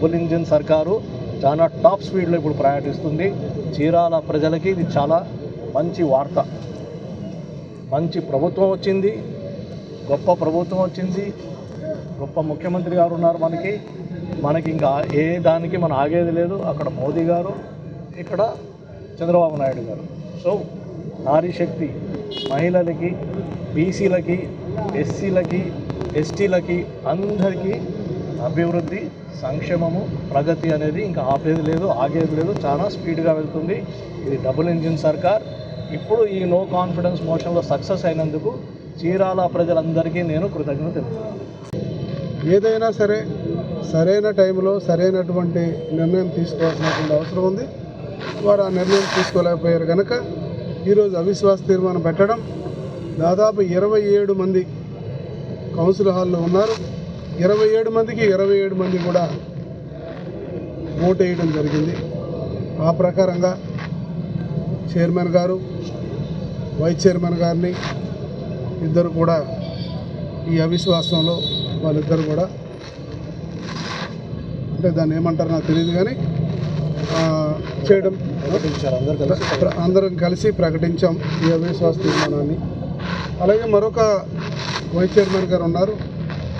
Double engine సర్కారు చాలా top స్పీడ్లో ఇప్పుడు ప్రయాణిస్తుంది. చీరాల ప్రజలకి ఇది చాలా మంచి వార్త. మంచి ప్రభుత్వం వచ్చింది. గొప్ప ప్రభుత్వం వచ్చింది. గొప్ప ముఖ్యమంత్రి గారు ఉన్నారు మనకి. మనకి ఇంకా ఏ దానికి మనం ఆగేది లేదు. అక్కడ మోదీ గారు ఇక్కడ చంద్రబాబు నాయుడు గారు. సో నారీ శక్తి మహిళలకి బీసీలకి ఎస్సీలకి ఎస్టీలకి అందరికీ అభివృద్ధి సంక్షేమము ప్రగతి అనేది ఇంకా ఆపేది లేదు ఆగేది లేదు. చాలా స్పీడ్గా వెళ్తుంది. ఇది డబుల్ ఇంజిన్ సర్కార్. ఇప్పుడు ఈ నో కాన్ఫిడెన్స్ మోషన్లో సక్సెస్ అయినందుకు చీరాల ప్రజలందరికీ నేను కృతజ్ఞత తెలుపుతున్నాను. ఏదైనా సరే సరైన టైంలో సరైనటువంటి నిర్ణయం తీసుకోవాల్సినటువంటి అవసరం ఉంది. వారు ఆ నిర్ణయం తీసుకోలేకపోయారు కనుక ఈరోజు అవిశ్వాస తీర్మానం పెట్టడం దాదాపు ఇరవై ఏడు మంది కౌన్సిల్ హాల్లో ఉన్నారు. ఇరవై ఏడు మందికి ఇరవై ఏడు మంది కూడా ఓటు వేయడం జరిగింది. ఆ ప్రకారంగా చైర్మన్ గారు వైస్ చైర్మన్ గారిని ఇద్దరు కూడా ఈ అవిశ్వాసంలో వాళ్ళిద్దరు కూడా అంటే దాన్ని ఏమంటారు నాకు తెలియదు కానీ చేయడం అందరం కలిసి ప్రకటించాం ఈ అవిశ్వాస తీర్మానాన్ని. అలాగే మరొక వైస్ చైర్మన్ గారు ఉన్నారు.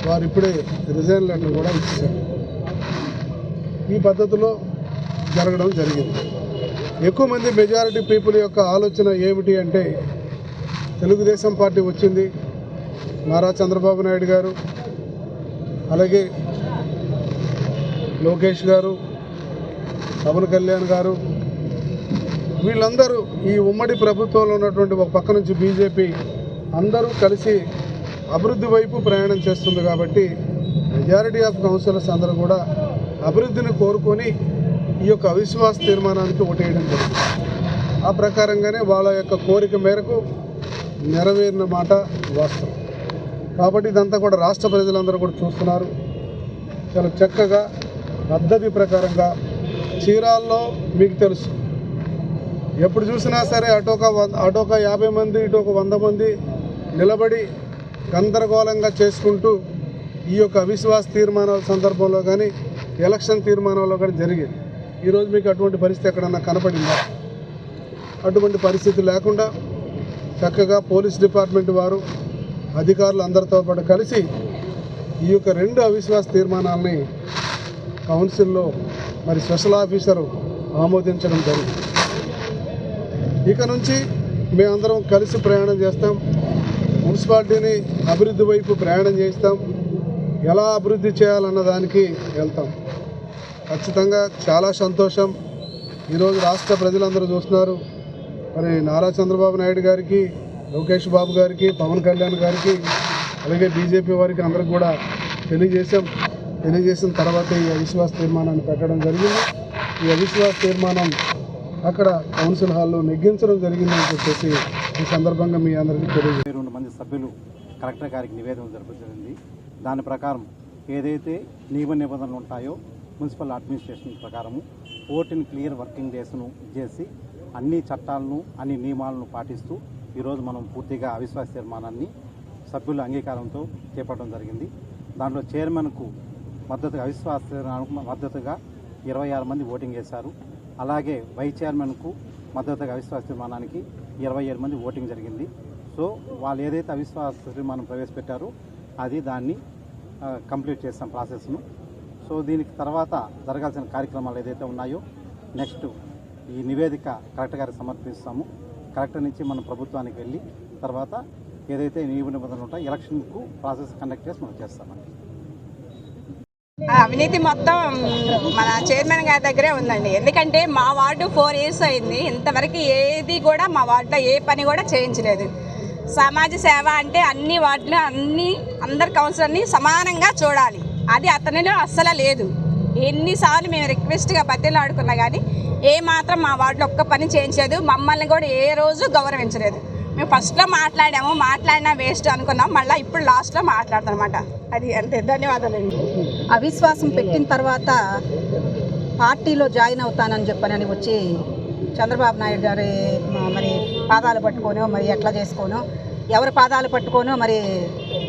వారు ఇప్పుడే రిజైన్ లెటర్ కూడా ఇచ్చారు ఈ పద్ధతిలో జరగడం జరిగింది. ఎక్కువ మంది మెజారిటీ పీపుల్ యొక్క ఆలోచన ఏమిటి అంటే తెలుగుదేశం పార్టీ వచ్చింది. నారా చంద్రబాబు నాయుడు గారు అలాగే లోకేష్ గారు పవన్ కళ్యాణ్ గారు వీళ్ళందరూ ఈ ఉమ్మడి ప్రభుత్వంలో ఉన్నటువంటి ఒక పక్క నుంచి బీజేపీ అందరూ కలిసి అభివృద్ధి వైపు ప్రయాణం చేస్తుంది కాబట్టి మెజారిటీ ఆఫ్ కౌన్సిలర్స్ అందరూ కూడా అభివృద్ధిని కోరుకొని ఈ యొక్క అవిశ్వాస తీర్మానానికి ఓటేయడం జరిగింది ఆ ప్రకారంగానే వాళ్ళ యొక్క కోరిక మేరకు నెరవేరిన మాట వాస్తవం. కాబట్టి ఇదంతా కూడా రాష్ట్ర ప్రజలందరూ కూడా చూస్తున్నారు. చాలా చక్కగా పద్ధతి ప్రకారంగా చీరాల్లో మీకు తెలుసు. ఎప్పుడు చూసినా సరే అటోక వంద అటోక యాభై మంది ఇటొక వంద మంది నిలబడి గందరగోళంగా చేసుకుంటూ ఈ యొక్క అవిశ్వాస తీర్మానాల సందర్భంలో కానీ ఎలక్షన్ తీర్మానంలో కానీ జరిగింది. ఈరోజు మీకు అటువంటి పరిస్థితి ఎక్కడన్నా కనపడిందా? అటువంటి పరిస్థితి లేకుండా చక్కగా పోలీస్ డిపార్ట్మెంట్ వారు అధికారులు అందరితో పాటు కలిసి ఈ యొక్క రెండు అవిశ్వాస తీర్మానాలని కౌన్సిల్లో మరి స్పెషల్ ఆఫీసరు ఆమోదించడం జరిగింది. ఇక నుంచి మేమందరం కలిసి ప్రయాణం చేస్తాం. మున్సిపాలిటీని అభివృద్ధి వైపు ప్రయాణం చేస్తాం ఎలా అభివృద్ధి చేయాలన్న దానికి వెళ్తాం. ఖచ్చితంగా చాలా సంతోషం. ఈరోజు రాష్ట్ర ప్రజలందరూ చూస్తున్నారు. మరి నారా చంద్రబాబు నాయుడు గారికి లోకేష్ బాబు గారికి పవన్ కళ్యాణ్ గారికి అలాగే బీజేపీ వారికి అందరికి కూడా తెలియజేశాం. తెలియజేసిన తర్వాత ఈ అవిశ్వాస తీర్మానాన్ని పెట్టడం జరిగింది. ఈ అవిశ్వాస తీర్మానం అక్కడ కౌన్సిల్ హాల్లో నెగ్గించడం జరిగిందని చెప్పేసి ఈ సందర్భంగా మీ అందరికీ తెలియజేస్తాం రెండు మంది సభ్యులు కలెక్టర్ గారికి నివేదన జరుపుతుంది దాని ప్రకారం ఏదైతే నియమ నిబంధనలు ఉంటాయో మున్సిపల్ అడ్మినిస్ట్రేషన్ ప్రకారము ఫోర్టీన్ క్లియర్ వర్కింగ్ డేస్ను చేసి అన్ని చట్టాలను అన్ని నియమాలను పాటిస్తూ ఈరోజు మనం పూర్తిగా అవిశ్వాస తీర్మానాన్ని సభ్యుల అంగీకారంతో చేపట్టడం జరిగింది. దాంట్లో చైర్మన్కు మద్దతుగా అవిశ్వాస తీర్మానానికి మద్దతుగా ఇరవై ఆరు మంది ఓటింగ్ చేశారు. అలాగే వైస్ చైర్మన్కు మద్దతుగా అవిశ్వాస తీర్మానానికి ఇరవై ఏడు మంది ఓటింగ్ జరిగింది. సో వాళ్ళు ఏదైతే అవిశ్వాస తీర్మానం ప్రవేశపెట్టారో అది దాన్ని కంప్లీట్ చేస్తాం ప్రాసెస్ను. సో దీనికి తర్వాత జరగాల్సిన కార్యక్రమాలు ఏదైతే ఉన్నాయో నెక్స్ట్ ఈ నివేదిక కలెక్టర్ గారికి సమర్పిస్తాము. కలెక్టర్ నుంచి మనం ప్రభుత్వానికి వెళ్ళి తర్వాత ఏదైతే నియమ నిబంధనలు ఉంటాయో ఎలక్షన్కు ప్రాసెస్ కండక్ట్ చేసి మనం చేస్తామండి. అవినీతి మొత్తం మన చైర్మన్ గారి దగ్గరే ఉందండి. ఎందుకంటే మా వార్డు ఫోర్ ఇయర్స్ అయింది. ఇంతవరకు ఏది కూడా మా వార్డులో ఏ పని కూడా చేయించలేదు. సమాజ సేవ అంటే అన్ని వార్డులు అన్ని అందరి కౌన్సిలర్ని సమానంగా చూడాలి. అది అతనిలో అస్సలు లేదు. ఎన్నిసార్లు మేము రిక్వెస్ట్గా బతిలాడుకున్నా కానీ ఏ మాత్రం మా వార్డులో ఒక్క పని చేయించలేదు. మమ్మల్ని కూడా ఏ రోజు గౌరవించలేదు. మేము ఫస్ట్లో మాట్లాడాము. మాట్లాడినా వేస్ట్ అనుకున్నాం. మళ్ళీ ఇప్పుడు లాస్ట్లో మాట్లాడతాం అనమాట అది అంతే. ధన్యవాదాలండి. అవిశ్వాసం పెట్టిన తర్వాత పార్టీలో జాయిన్ అవుతానని చెప్పనని వచ్చి చంద్రబాబు నాయుడు గారి మరి పాదాలు పట్టుకోను మరి ఎట్లా చేసుకోనో ఎవరి పాదాలు పట్టుకోనో మరి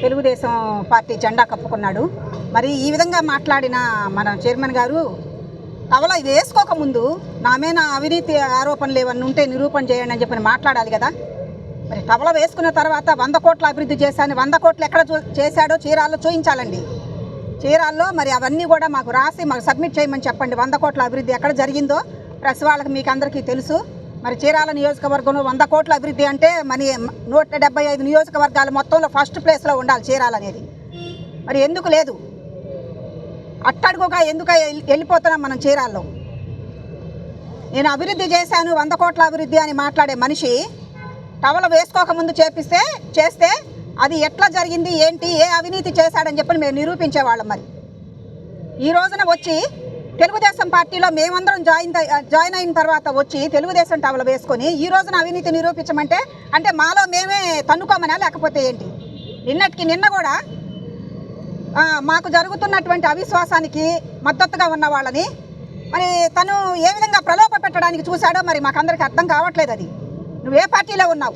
తెలుగుదేశం పార్టీ జెండా కప్పుకున్నాడు. మరి ఈ విధంగా మాట్లాడిన మన చైర్మన్ గారు టవల వేసుకోకముందు నా మీద అవినీతి ఆరోపణలు ఏమన్నా ఉంటే నిరూపణ చేయండి అని చెప్పి మాట్లాడాలి కదా. మరి టవల వేసుకున్న తర్వాత వంద కోట్ల అభివృద్ధి చేశాను వంద కోట్లు ఎక్కడ చూ- చేశాడో చీరాల్లో చూపించాలండి చీరాల్లో మరి అవన్నీ కూడా మాకు రాసి మాకు సబ్మిట్ చేయమని చెప్పండి. వంద కోట్ల అభివృద్ధి ఎక్కడ జరిగిందో ప్రెస్ వాళ్ళకి మీకు అందరికీ తెలుసు. మరి చీరాల నియోజకవర్గంలో వంద కోట్ల అభివృద్ధి అంటే మరి నూట డెబ్బై ఐదు నియోజకవర్గాలు మొత్తంలో ఫస్ట్ ప్లేస్లో ఉండాలి చీరాల అనేది. మరి ఎందుకు లేదు? అట్టడుగుగా ఎందుకు వెళ్ళిపోతున్నాం మనం చీరాల్లో? నేను అభివృద్ధి చేశాను వంద కోట్ల అభివృద్ధి అని మాట్లాడే మనిషి టవల వేసుకోకముందు చేపిస్తే చేస్తే అది ఎట్లా జరిగింది ఏంటి ఏ అవినీతి చేశాడని చెప్పి మేము నిరూపించేవాళ్ళం మరి. ఈ రోజున వచ్చి తెలుగుదేశం పార్టీలో మేమందరం జాయిన్ జాయిన్ అయిన తర్వాత వచ్చి తెలుగుదేశం టవల వేసుకొని ఈ రోజున అవినీతి నిరూపించమంటే అంటే మాలో మేమే తన్నుకోమనా లేకపోతే ఏంటి? నిన్నటికి నిన్న కూడా మాకు జరుగుతున్నటువంటి అవిశ్వాసానికి మద్దతుగా ఉన్న వాళ్ళని మరి తను ఏ విధంగా ప్రలోభ పెట్టడానికి చూశాడో మరి మాకందరికి అర్థం కావట్లేదు అది. నువ్వు ఏ పార్టీలో ఉన్నావు?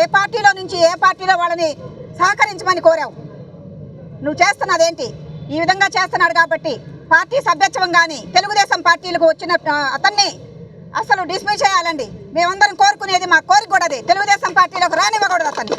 ఏ పార్టీలో నుంచి ఏ పార్టీలో వాళ్ళని సహకరించమని కోరావు? నువ్వు చేస్తున్నదేంటి? ఈ విధంగా చేస్తున్నాడు కాబట్టి పార్టీ సభ్యత్వం కానీ తెలుగుదేశం పార్టీలకు వచ్చిన అతన్ని అసలు డిస్మిస్ చేయాలండి. మేమందరం కోరుకునేది మా కోరిక కూడా తెలుగుదేశం పార్టీలోకి రానివ్వకూడదు అతన్ని.